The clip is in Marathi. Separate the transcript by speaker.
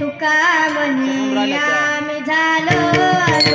Speaker 1: तुका म्हणे आम्ही झालो